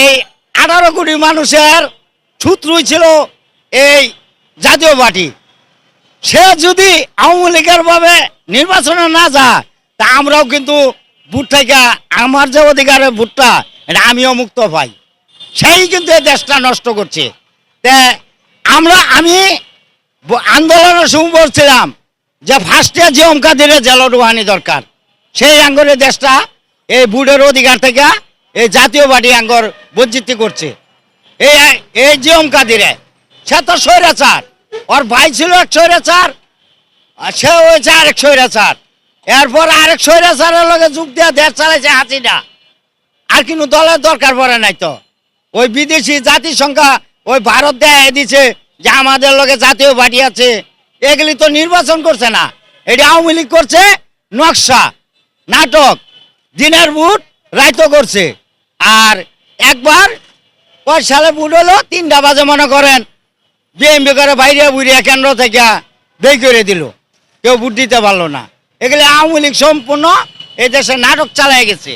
এই আঠারো কোটি মানুষের সূত্রই ছিল এই জাতীয় পার্টি। সে যদি আওয়ামী লীগের ভাবে নির্বাচনে না যায়, তা আমরাও কিন্তু ভোট থেকে আমার যে অধিকারের ভোটটা এটা আমিও মুক্ত পাই। সেই কিন্তু এই দেশটা নষ্ট করছে। তে আমরা, আমি আন্দোলনের সময় বলছিলাম যে ফার্স্টে যে অঙ্কা দিলে জেলডুহানি দরকার। সেই আঙ্গরের দেশটা এই বুটের অধিকার থেকে এই জাতীয় পার্টি আঙ্গর বঞ্চিত করছে। এই এই অঙ্কা দিলে সে তো স্বৈরাচার। ওর ভাই ছিল এক স্বৈরাচার সে হয়েছে আরেক স্বৈরাচার। এরপর আরেক স্বৈরাচারের লগে যুগ দিয়ে দেশ চালাইছে হাসিনা। আর কিন্তু দলের দরকার পড়ে নাই তো। ওই বিদেশি জাতিসংখ্যা ওই ভারত দেয় দিছে যে আমাদের লগে জাতীয় পার্টি আছে। এগুলি তো নির্বাচন করছে না। এটা আওয়ামী লীগ করছে, নকশা, নাটক, দিনের বুট রাইতো করছে। আর একবার কয় সালে বুট হলো, তিনটা বাজে মনে করেন। বিএমপি করে বাইরে বুড়িয়া কেন্দ্র থেকে বেই করে দিল। কেউ বুট দিতে পারল না। এগুলো আওয়ামী লীগ সম্পূর্ণ এই দেশে নাটক চালায় গেছে।